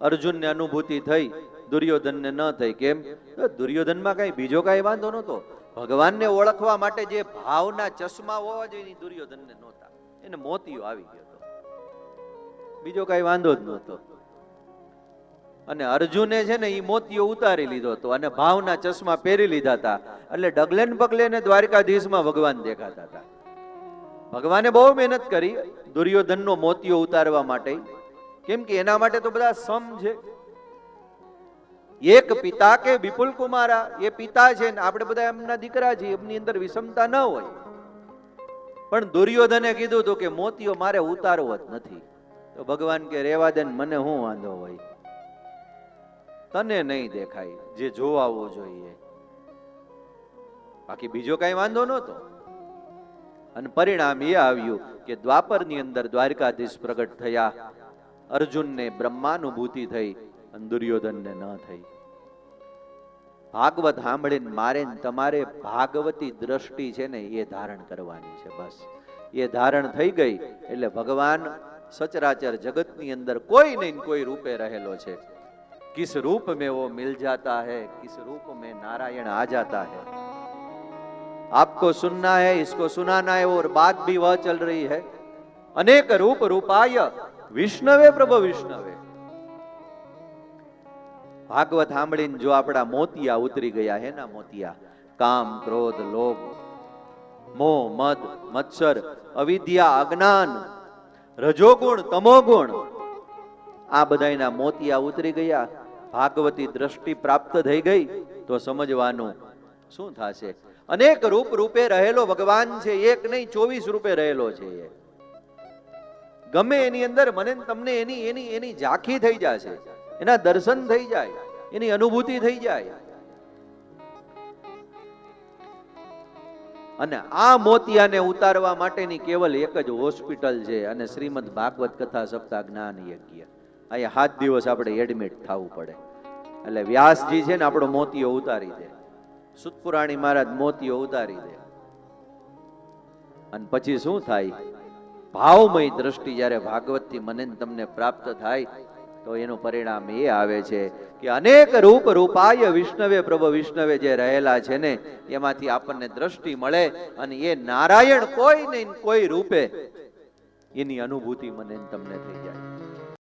અર્જુનને અનુભૂતિ થઈ, દુર્યોધનને ન થઈ. કેમ? દુર્યોધનમાં કઈ બીજો કઈ વાંધો નહોતો. ભગવાનને ઓળખવા માટે જે ભાવના ચશ્મા હોવા જોઈએ દુર્યોધનને નહોતા. એને મોતીઓ આવી ગયો હતો. બીજો કઈ વાંધો જ નહોતો. અને અર્જુને છે ને એ મોતીઓ ઉતારી લીધો હતો અને ભાવના ચશ્મા પહેરી લીધા હતા. એટલે ડગલે ને પગલે ને દ્વારકાધીશમાં ભગવાન દેખાતા હતા. ભગવાને બહુ મહેનત કરી દુર્યોધનનો મોતીઓ ઉતારવા માટે. કેમ કે એના માટે તો બધા સમ છે. એક પિતા કે વિપુલ કુમારા, એ પિતા છે ને આપણે બધા એમના દીકરા છે એમની અંદર વિષમતા ન હોય. પણ દુર્યોધને કીધું હતું કે મોતીઓ મારે ઉતારવો જ નથી. તો ભગવાન કે રેવા દે મને હું વાંધો હોય? તને નહીં દેખાય, જે જોવાવું જોઈએ. બાકી બીજો કઈ વાંધો નહોતો. અને પરિણામ એ આવ્યું કે દ્વાપરની અંદર દ્વારકાધીશ પ્રગટ થયા. અર્જુનને બ્રહ્માનુભૂતિ થઈ અને દુર્યોધનને ન થઈ ભાગવત સાંભળીને મારે ને તમારે ભાગવતી દ્રષ્ટિ છે ને એ ધારણ કરવાની છે બસ એ ધારણ થઈ ગઈ એટલે ભગવાન સચરાચર જગતની અંદર કોઈ નહીં કોઈ રૂપે રહેલો છે કિસ रूप में वो मिल जाता है किस रूप में नारायण आ जाता है आपको सुनना है इसको सुनाना है और बात भी वह चल रही है अनेक रूप रूपाय વિષ્ણવે, પ્રભુ વિષ્ણવે. ભાગવત સાંભળીને જો આપણા મોતિયા ઉતરી ગયા હે ના મોતિયા, કામ, ક્રોધ, લોભ, મોહ, મદ મત્સર અવિદ્યા, અજ્ઞાન, રજોગુણ, તમોગુણ, આ બધાયના મોતિયા ઉતરી ગયા. ભાગવતી દ્રષ્ટિ પ્રાપ્ત થઈ ગઈ તો સમજવાનું શું થશે? અનેક રૂપ રૂપે રહેલો ભગવાન છે, એક નહીં, ચોવીસ રૂપે રહેલો છે એ. ગમે એની અંદર, મને તમને એની એની એની ઝાંખી થઈ જશે. એના દર્શન થઈ જાય, એની અનુભૂતિ થઈ જાય. અને આ મોતિયાને ઉતારવા માટેની કેવલ એક જ હોસ્પિટલ છે અને શ્રીમદ ભાગવત કથા સપ્તાહ જ્ઞાન યજ્ઞ. અહીંયા સાત દિવસ આપણે એડમિટ થવું પડે. એટલે વ્યાસજી છે ને આપણો મોતિયો ઉતારી દે. સુતપુરાણી મહારાજ મોતિયો ઉતારી દે. અને પછી શું થાય? ભાવમય દ્રષ્ટિ જ્યારે ભાગવતથી મને તમને પ્રાપ્ત થાય, તો એનું પરિણામ એ આવે છે કે અનેક રૂપ રૂપાય વિષ્ણવે, પ્રભુ વિષ્ણવે જે રહેલા છે ને, એમાંથી આપણને દ્રષ્ટિ મળે અને એ નારાયણ કોઈ ને કોઈ રૂપે એની અનુભૂતિ મને તમને થઈ જાય.